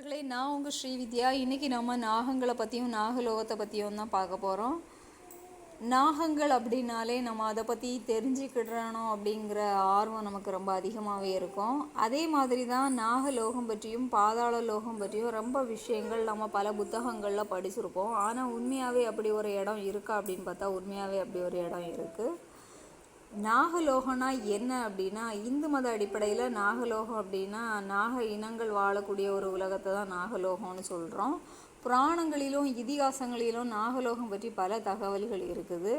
நண்பர்களே நான் உங்கள் ஸ்ரீவித்யா. இன்றைக்கி நம்ம நாகங்களை பற்றியும் நாகலோகத்தை பற்றியும் தான் பார்க்க போகிறோம் நாகங்கள் அப்படின்னாலே நம்ம அதை பற்றி தெரிஞ்சுக்கிடணும் அப்படிங்கிற ஆர்வம் நமக்கு ரொம்ப அதிகமாகவே இருக்கும். அதே மாதிரி தான் நாகலோகம் பற்றியும் பாதாள லோகம் பற்றியும் ரொம்ப விஷயங்கள் நம்ம பல புத்தகங்களில் படிச்சிருப்போம். ஆனால் உண்மையாகவே அப்படி ஒரு இடம் இருக்கா அப்படின்னு பார்த்தா உண்மையாகவே அப்படி ஒரு இடம் இருக்குது நாகலோகம்னா என்ன அப்படின்னா இந்து மத அடிப்படையில் நாகலோகம் அப்படின்னா நாக இனங்கள் வாழக்கூடிய ஒரு உலகத்தை தான் நாகலோகம்னு சொல்கிறோம் புராணங்களிலும் இதிகாசங்களிலும் நாகலோகம் பற்றி பல தகவல்கள் இருக்குது.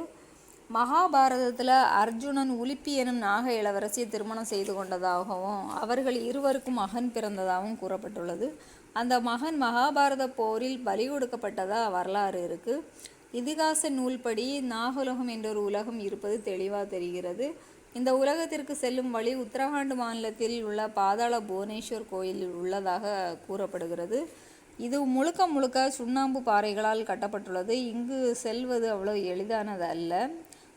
மகாபாரதத்தில் அர்ஜுனன் உலிப்பி எனும் நாக இளவரசியை திருமணம் செய்து கொண்டதாகவும் அவர்கள் இருவருக்கும் மகன் பிறந்ததாகவும் கூறப்பட்டுள்ளது. அந்த மகன் மகாபாரத போரில் பலி கொடுக்கப்பட்டதாக வரலாறு இருக்குது இதிகாச நூல்படி நாகலோகம் என்ற ஒரு உலகம் இருப்பது தெளிவாக தெரிகிறது. இந்த உலகத்திற்கு செல்லும் வழி உத்தரகாண்ட் மாநிலத்தில் உள்ள பாதாள புவனேஸ்வர் கோயிலில் உள்ளதாக கூறப்படுகிறது. இது முழுக்க முழுக்க சுண்ணாம்பு பாறைகளால் கட்டப்பட்டுள்ளது. இங்கு செல்வது அவ்வளோ எளிதானது அல்ல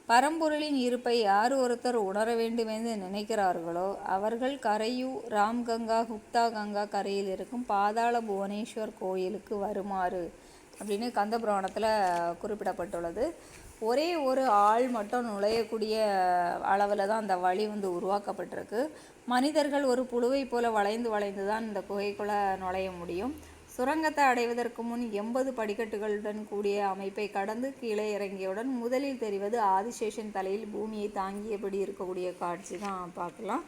பரம்பொருளின் இருப்பை யார் ஒருத்தர் உணர வேண்டும் என்று நினைக்கிறார்களோ அவர்கள் கரையூ ராம்கங்கா குப்தா கங்கா கரையில் இருக்கும் பாதாள புவனேஸ்வர் கோயிலுக்கு வருமாறு அப்படின்னு கந்த புராணத்தில் குறிப்பிடப்பட்டுள்ளது. ஒரே ஒரு ஆள் மட்டும் நுழையக்கூடிய அளவில் தான் அந்த வழி வந்து உருவாக்கப்பட்டிருக்கு. மனிதர்கள் ஒரு புழுவை போல வளைந்து வளைந்து தான் இந்த குகைக்குள்ளே நுழைய முடியும். சுரங்கத்தை அடைவதற்கு முன் எண்பது படிக்கட்டுகளுடன் கூடிய அமைப்பை கடந்து கீழே இறங்கியவுடன் முதலில் தெரிவது ஆதிசேஷன் தலையில் பூமியை தாங்கியபடி இருக்கக்கூடிய காட்சி தான். பார்க்கலாம்.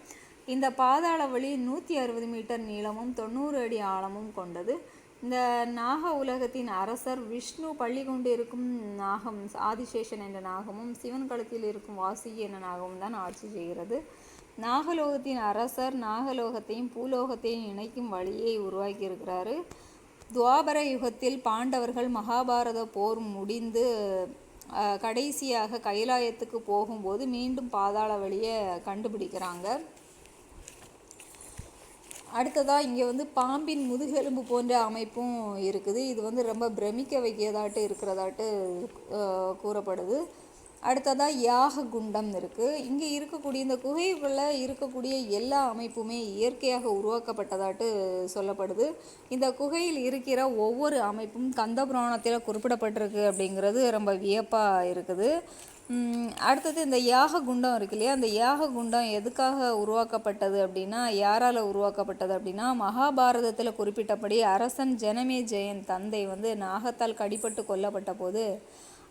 இந்த பாதாள வழி நூற்றி அறுபது மீட்டர் நீளமும் தொண்ணூறு அடி ஆழமும் கொண்டது. இந்த நாக உலகத்தின் அரசர் விஷ்ணு பள்ளி கொண்டு இருக்கும் நாகம் ஆதிசேஷன் என்ற நாகமும் சிவன் கழுத்தில் இருக்கும் வாசுகி என்ற நாகமும் தான் ஆட்சி செய்கிறது. நாகலோகத்தின் அரசர் நாகலோகத்தையும் பூலோகத்தையும் இணைக்கும் வழியை உருவாக்கியிருக்கிறாரு. துவாபர யுகத்தில் பாண்டவர்கள் மகாபாரத போர் முடிந்து கடைசியாக கைலாயத்துக்கு போகும்போது மீண்டும் பாதாள வழியை கண்டுபிடிக்கிறாங்க. அடுத்ததாக இங்கே வந்து பாம்பின் முதுகெலும்பு போன்ற அமைப்பும் இருக்குது. இது வந்து ரொம்ப பிரமிக்க வைக்கிறதாட்டு இருக்கிறதாட்டு கூறப்படுது. அடுத்ததாக யாக குண்டம் இருக்குது இங்கே இருக்கக்கூடிய இந்த குகைக்குள்ளே இருக்கக்கூடிய எல்லா அமைப்புமே இயற்கையாக உருவாக்கப்பட்டதாட்டு சொல்லப்படுது. இந்த குகையில் இருக்கிற ஒவ்வொரு அமைப்பும் கந்த புராணத்தில் குறிப்பிடப்பட்டிருக்கு அப்படிங்கிறது ரொம்ப வியப்பாக இருக்குது. அடுத்தது இந்த யாக குண்டம் இருக்கு இல்லையா அந்த யாக குண்டம் எதுக்காக உருவாக்கப்பட்டது அப்படின்னா யாரால் உருவாக்கப்பட்டது அப்படின்னா மகாபாரதத்தில் குறிப்பிட்டபடி அரசன் ஜனமே ஜெயன் தந்தை வந்து நாகத்தால் கடிபட்டு கொல்லப்பட்ட போது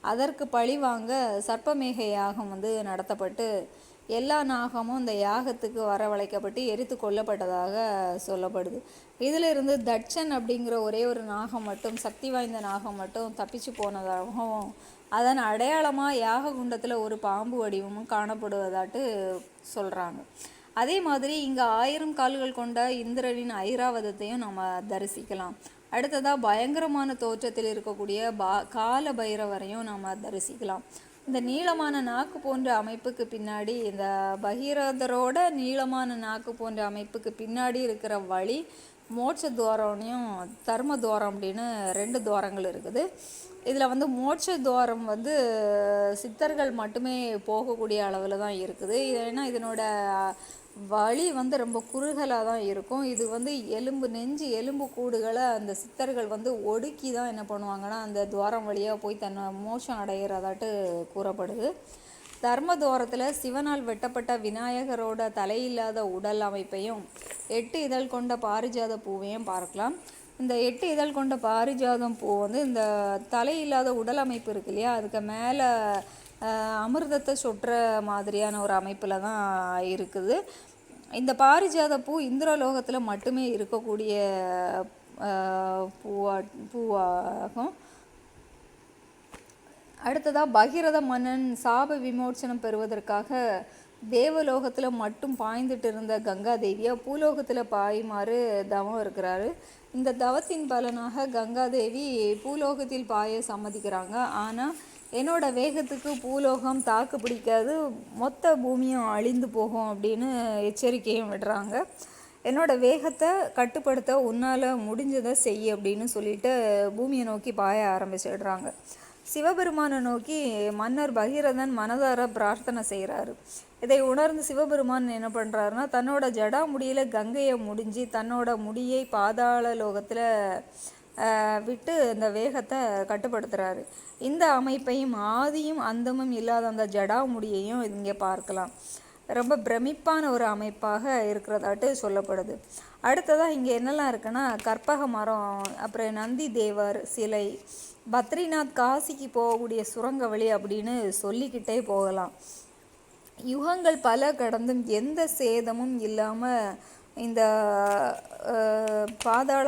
அதற்கு பழி வாங்க சர்ப்பமேக யாகம் வந்து நடத்தப்பட்டு எல்லா நாகமும் இந்த யாகத்துக்கு வரவழைக்கப்பட்டு எரித்து கொல்லப்பட்டதாக சொல்லப்படுது. இதிலிருந்து தட்சன் அப்படிங்கிற ஒரே ஒரு நாகம் மட்டும் சக்தி வாய்ந்த நாகம் மட்டும் தப்பிச்சு போனதாகவும் அதன் அடையாளமாக யாக குண்டத்தில் ஒரு பாம்பு வடிவமும் காணப்படுவதாட்டு சொல்கிறாங்க அதே மாதிரி இங்கே ஆயிரம் கால்கள் கொண்ட இந்திரனின் ஐராவதத்தையும் நம்ம தரிசிக்கலாம். அடுத்ததாக பயங்கரமான தோற்றத்தில் இருக்கக்கூடிய பா கால பைரவரையும் நம்ம தரிசிக்கலாம். இந்த நீளமான நாக்கு போன்ற அமைப்புக்கு பின்னாடி இந்த பகீரதரோட நீளமான நாக்கு போன்ற அமைப்புக்கு பின்னாடி இருக்கிற வழி மோட்ச துவாரம்னையும் தர்ம துவாரம் அப்படின்னு ரெண்டு துவாரங்கள் இருக்குது. இதில் வந்து மோட்ச துவாரம் வந்து சித்தர்கள் மட்டுமே போகக்கூடிய அளவில் தான் இருக்குது. ஏன்னா இதனோட வழி வந்து ரொம்ப குறுகலாக தான் இருக்கும். இது வந்து எலும்பு நெஞ்சு எலும்பு கூடுகளை அந்த சித்தர்கள் வந்து ஒடுக்கி தான் என்ன பண்ணுவாங்கன்னா அந்த துவாரம் வழியாக போய் தன்னை மோஷம் அடைகிறதாட்டு கூறப்படுது. தர்மதோரத்தில் சிவனால் வெட்டப்பட்ட விநாயகரோட தலையில்லாத உடல் அமைப்பையும் எட்டு இதழ் கொண்ட பாரிஜாத பூவையும் பார்க்கலாம். இந்த எட்டு இதழ் கொண்ட பாரிஜாதம் பூ வந்து இந்த தலையில்லாத உடல் அமைப்பு இருக்கு இல்லையா? அதுக்கு மேலே அமிர்தத்தை சொட்டுற மாதிரியான ஒரு அமைப்பில் தான் இருக்குது. இந்த பாரிஜாத பூ இந்திரலோகத்தில் மட்டுமே இருக்கக்கூடிய பூவா பூவாகும். அடுத்ததாக பகிரத மன்னன் சாப விமோச்சனம் பெறுவதற்காக தேவலோகத்தில் மட்டும் பாய்ந்துட்டு இருந்த கங்கா தேவியாக பூலோகத்தில் பாயுமாறு தவம் இருக்கிறாரு. இந்த தவத்தின் பலனாக கங்கா தேவி பூலோகத்தில் பாய சம்மதிக்கிறாங்க. ஆனால் என்னோட வேகத்துக்கு பூலோகம் தாக்கு பிடிக்காது மொத்த பூமியும் அழிந்து போகும் அப்படின்னு எச்சரிக்கையும் விடுறாங்க. என்னோட வேகத்தை கட்டுப்படுத்த உன்னால் முடிஞ்சதை செய் அப்படின்னு சொல்லிட்டு பூமியை நோக்கி பாய ஆரம்பிச்சிடுறாங்க. சிவபெருமானை நோக்கி மன்னர் பகீரதன் மனதார பிரார்த்தனை செய்கிறாரு. இதை உணர்ந்து சிவபெருமான் என்ன பண்ணுறாருன்னா தன்னோட ஜடாமுடியில் கங்கையை முடிஞ்சு தன்னோட முடியை பாதாள லோகத்தில் விட்டு அந்த வேகத்தை கட்டுப்படுத்துகிறாரு இந்த அமைப்பையும் ஆதியும் அந்தமும் இல்லாத அந்த ஜடா முடியையும் இங்கே பார்க்கலாம். ரொம்ப பிரமிப்பான ஒரு அமைப்பாக இருக்கிறதாட்டு சொல்லப்படுது. அடுத்ததாக இங்கே என்னெல்லாம் இருக்குன்னா கற்பக மரம் அப்புறம் நந்தி தேவர் சிலை பத்ரிநாத் காசிக்கு போகக்கூடிய சுரங்க வழி அப்படின்னு சொல்லிக்கிட்டே போகலாம். யுகங்கள் பல கடந்தும் எந்த சேதமும் இல்லாமல் இந்த பாதாள